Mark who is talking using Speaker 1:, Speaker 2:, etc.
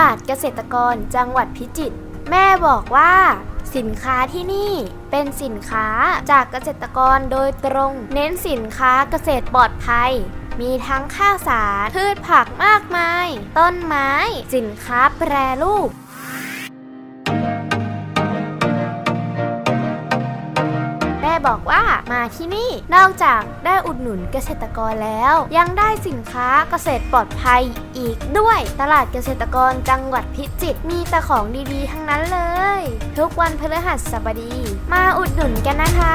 Speaker 1: ลาดเกษตรกรจังหวัดพิจิตรแม่บอกว่า สินค้าที่นี่เป็นสินค้าจากเกษตรกรโดยตรง เน้นสินค้าเกษตรปลอดภัย มีทั้งข้าวสารพืชผักมากมาย ต้นไม้ สินค้าแปรรูป บอกว่ามาที่นี่นอกจากได้อุดหนุนเกษตรกรแล้ว ยังได้สินค้าเกษตรปลอดภัยอีกด้วย ตลาดเกษตรกรจังหวัดพิจิตรมีแต่ของดีๆ ทั้งนั้นเลย ทุกวันพฤหัสบดี มาอุดหนุนกันนะคะ